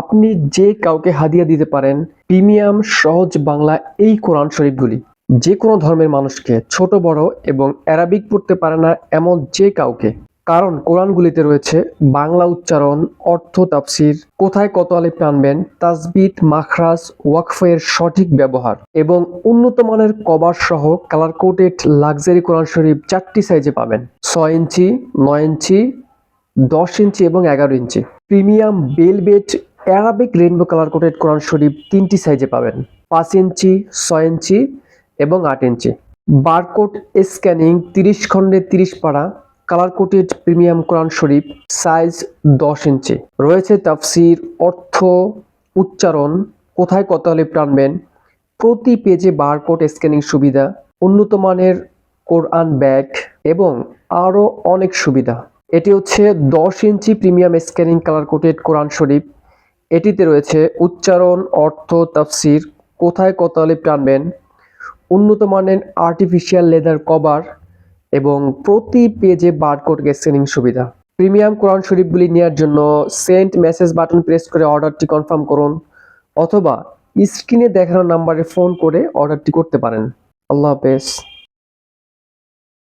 আপনি যে কাউকে হাদিয়া দিতে পারেন, প্রিমিয়াম সহজ বাংলা এই কোরআন শরীফগুলি। যে কোনো ধর্মের মানুষকে, ছোট, বড় এবং অ্যারাবিক পড়তে পারে না এমন যে কাউকে। কারণ কোরআনগুলিতে রয়েছে বাংলা উচ্চারণ, অর্থ তাফসির, কোথায় কত আলিফ টানবেন তাসবিত মাখরাজ, ওয়াকফের সঠিক ব্যবহার এবং উন্নত মানের কভার সহ colour coated luxury Quran Sharif চারটি সাইজে পাবেন। ছয় ইঞ্চি, নয় ইঞ্চি, দশ ইঞ্চি এবং এগারো ইঞ্চি। Premium velvet Arabic rainbow colour coated Quran Sharif তিনটি সাইজে পাবেন। পাঁচ ইঞ্চি, ছয় ইঞ্চি এবং আট ইঞ্চি। বারকোড স্ক্যানিং তিরিশ খণ্ডে তিরিশ পাড়া colour coated premium Quran Sharif size দশ ইঞ্চি। রয়েছে তাফসির, অর্থ, উচ্চারণ, কোথায় কত আলিফ টানবেন। প্রতি পেজে বারকোড স্ক্যানিং সুবিধা, উন্নত মানের কোরআন ব্যাগ এবং আরও অনেক সুবিধা। এটি হচ্ছে দশ ইঞ্চি premium scanning colour coated Quran Sharif এটিতে রয়েছে উচ্চারণ, অর্থ, তাফসির, কোথায় কত আলিফ টানবেন উন্নত মানের আর্টিফিশিয়াল লেদার কভার এবং প্রতি পেজে বারকোড স্ক্যানিং সুবিধা। প্রিমিয়াম কোরআন শরীফগুলি নেওয়ার জন্য সেন্ট মেসেজ বাটন প্রেস করে অর্ডারটি কনফার্ম করুন অথবা স্ক্রিনে দেখানো নাম্বারে ফোন করে অর্ডারটি করতে পারেন। আল্লাহ হাফেজ।